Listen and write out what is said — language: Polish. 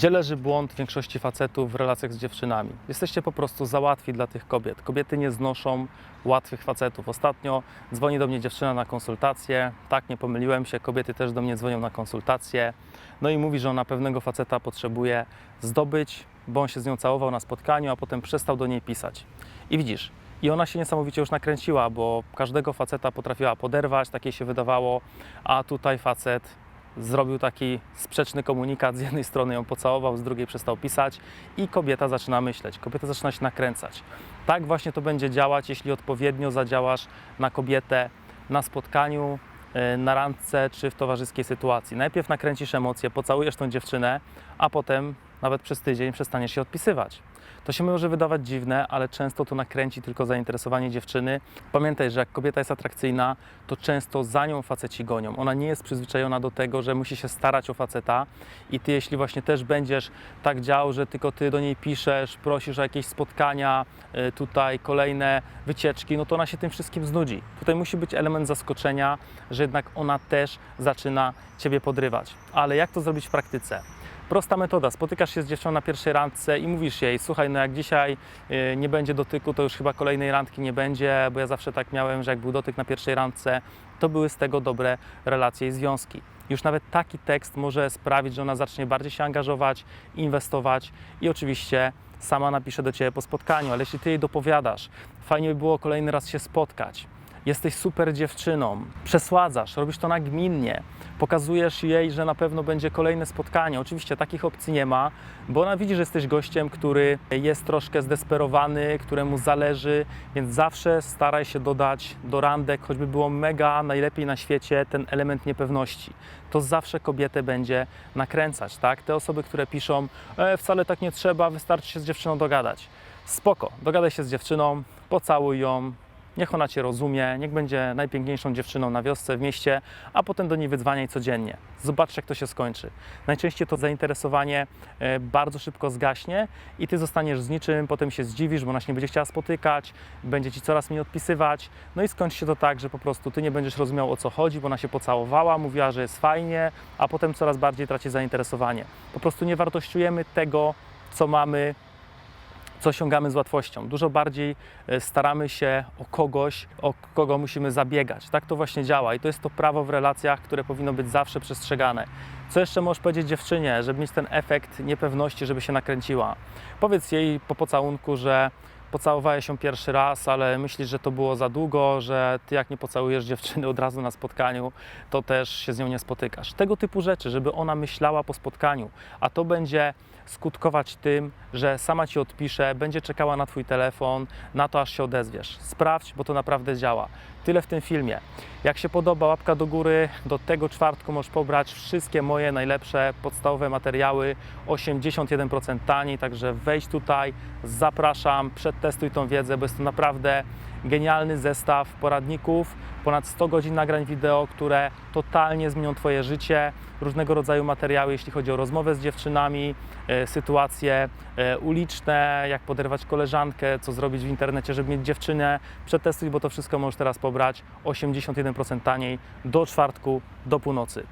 Gdzie leży błąd większości facetów w relacjach z dziewczynami? Jesteście po prostu za łatwi dla tych kobiet. Kobiety nie znoszą łatwych facetów. Ostatnio dzwoni do mnie dziewczyna na konsultację. Tak, nie pomyliłem się, kobiety też do mnie dzwonią na konsultację. No i mówi, że ona pewnego faceta potrzebuje zdobyć, bo on się z nią całował na spotkaniu, a potem przestał do niej pisać. I widzisz, i ona się niesamowicie już nakręciła, bo każdego faceta potrafiła poderwać, takie się wydawało, a tutaj facet zrobił taki sprzeczny komunikat. Z jednej strony ją pocałował, z drugiej przestał pisać i kobieta zaczyna myśleć, kobieta zaczyna się nakręcać. Tak właśnie to będzie działać, jeśli odpowiednio zadziałasz na kobietę na spotkaniu, y, na randce czy w towarzyskiej sytuacji. Najpierw nakręcisz emocje, pocałujesz tą dziewczynę, a potem nawet przez tydzień przestaniesz się odpisywać. To się może wydawać dziwne, ale często to nakręci tylko zainteresowanie dziewczyny. Pamiętaj, że jak kobieta jest atrakcyjna, to często za nią faceci gonią. Ona nie jest przyzwyczajona do tego, że musi się starać o faceta i ty, jeśli właśnie też będziesz tak działał, że tylko ty do niej piszesz, prosisz o jakieś spotkania, y, tutaj kolejne wycieczki, no to ona się tym wszystkim znudzi. Tutaj musi być element zaskoczenia, że jednak ona też zaczyna ciebie podrywać. Ale jak to zrobić w praktyce? Prosta metoda. Spotykasz się z dziewczyną na pierwszej randce i mówisz jej: Słuchaj, no jak dzisiaj y, nie będzie dotyku, to już chyba kolejnej randki nie będzie, bo ja zawsze tak miałem, że jak był dotyk na pierwszej randce, to były z tego dobre relacje i związki. Już nawet taki tekst może sprawić, że ona zacznie bardziej się angażować, inwestować i oczywiście sama napisze do ciebie po spotkaniu, ale jeśli ty jej dopowiadasz, fajnie by było kolejny raz się spotkać. Jesteś super dziewczyną, przesładzasz, robisz to nagminnie, pokazujesz jej, że na pewno będzie kolejne spotkanie. Oczywiście takich opcji nie ma, bo ona widzi, że jesteś gościem, który jest troszkę zdesperowany, któremu zależy, więc zawsze staraj się dodać do randek, choćby było mega najlepiej na świecie, ten element niepewności. To zawsze kobietę będzie nakręcać, tak? Te osoby, które piszą, e, wcale tak nie trzeba, wystarczy się z dziewczyną dogadać. Spoko, dogadaj się z dziewczyną, pocałuj ją, Niech ona Cię rozumie, niech będzie najpiękniejszą dziewczyną na wiosce, w mieście, a potem do niej wydzwaniaj codziennie. Zobacz, jak to się skończy. Najczęściej to zainteresowanie e, bardzo szybko zgaśnie i Ty zostaniesz z niczym, potem się zdziwisz, bo ona się nie będzie chciała spotykać, będzie Ci coraz mniej odpisywać, no i skończy się to tak, że po prostu Ty nie będziesz rozumiał, o co chodzi, bo ona się pocałowała, mówiła, że jest fajnie, a potem coraz bardziej traci zainteresowanie. Po prostu nie wartościujemy tego, co mamy co osiągamy z łatwością. Dużo bardziej e, staramy się o kogoś, o kogo musimy zabiegać. Tak to właśnie działa i to jest to prawo w relacjach, które powinno być zawsze przestrzegane. Co jeszcze możesz powiedzieć dziewczynie, żeby mieć ten efekt niepewności, żeby się nakręciła? Powiedz jej po pocałunku, że pocałowałeś się pierwszy raz, ale myślisz, że to było za długo, że ty jak nie pocałujesz dziewczyny od razu na spotkaniu, to też się z nią nie spotykasz. Tego typu rzeczy, żeby ona myślała po spotkaniu, a to będzie skutkować tym, że sama ci odpisze, będzie czekała na twój telefon, na to aż się odezwiesz. Sprawdź, bo to naprawdę działa. Tyle w tym filmie. Jak się podoba, łapka do góry. Do tego czwartku możesz pobrać wszystkie moje najlepsze podstawowe materiały 81% taniej, także wejdź tutaj, zapraszam, przetestuj tą wiedzę, bo jest to naprawdę genialny zestaw poradników, ponad 100 godzin nagrań wideo, które totalnie zmienią Twoje życie, różnego rodzaju materiały, jeśli chodzi o rozmowę z dziewczynami, e, sytuacje e, uliczne, jak poderwać koleżankę, co zrobić w internecie, żeby mieć dziewczynę, przetestuj, bo to wszystko możesz teraz pobrać. 81% taniej. Do czwartku, do północy.